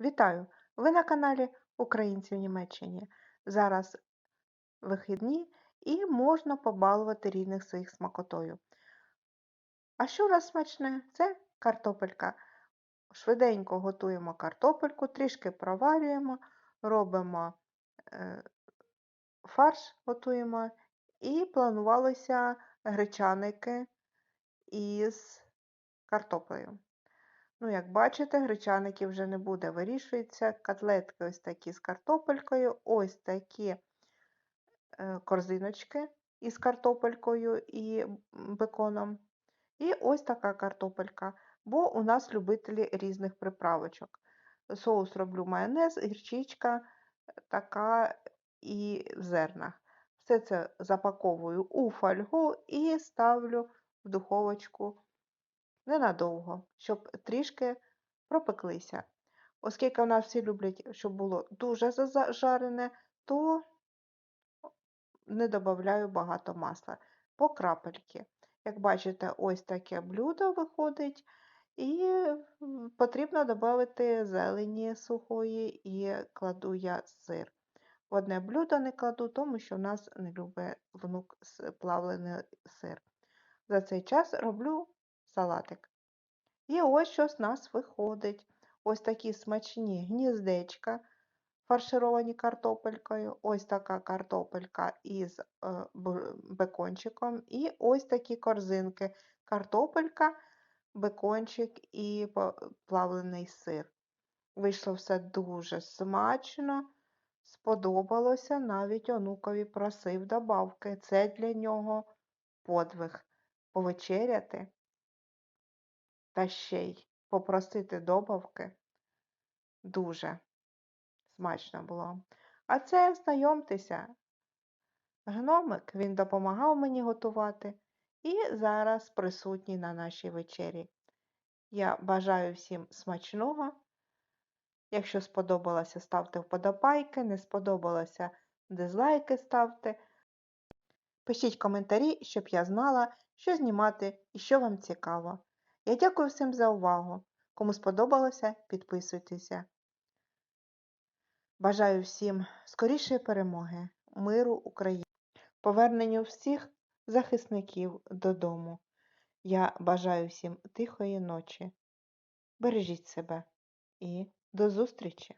Вітаю! Ви на каналі Українці в Німеччині. Зараз вихідні і можна побалувати рідних своїх смакотою. А що у нас смачне? Це картопелька. Швиденько готуємо картопельку, трішки проварюємо, робимо е, фарш, готуємо і планувалися гречаники із картоплею. Ну, як бачите, гречаників вже не буде. Вирішується. Котлетки ось такі з картопелькою, ось такі е, корзиночки із картопелькою і беконом. І ось така картопелька, бо у нас любителі різних приправочок. Соус роблю майонез, гірчичка така і в зернах. Все це запаковую у фольгу і ставлю в духовочку ненадовго, щоб трішки пропеклися. Оскільки у нас всі люблять, щоб було дуже зажарене, то не додаю багато масла по крапельки. Як бачите, ось таке блюдо виходить, і потрібно додати зелені сухої і кладу я сир. В одне блюдо не кладу, тому що в нас не любить внук плавлений сир. За цей час роблю салатик. І ось що з нас виходить. Ось такі смачні гніздечка, фаршировані картопелькою, ось така картопелька із е, бекончиком, і ось такі корзинки. Картопелька, бекончик і плавлений сир. Вийшло все дуже смачно, сподобалося, навіть онукові просив добавки. Це для нього подвиг повечеряти та ще й попросити добавки дуже смачно було. А це, знайомтеся, гномик, він допомагав мені готувати і зараз присутній на нашій вечері. Я бажаю всім смачного. Якщо сподобалося, ставте вподобайки, не сподобалося дизлайки ставте. Пишіть коментарі, щоб я знала, що знімати і що вам цікаво. Я дякую всім за увагу. Кому сподобалося, підписуйтеся. Бажаю всім скорішої перемоги, миру Україні, поверненню всіх захисників додому. Я бажаю всім тихої ночі. Бережіть себе і до зустрічі!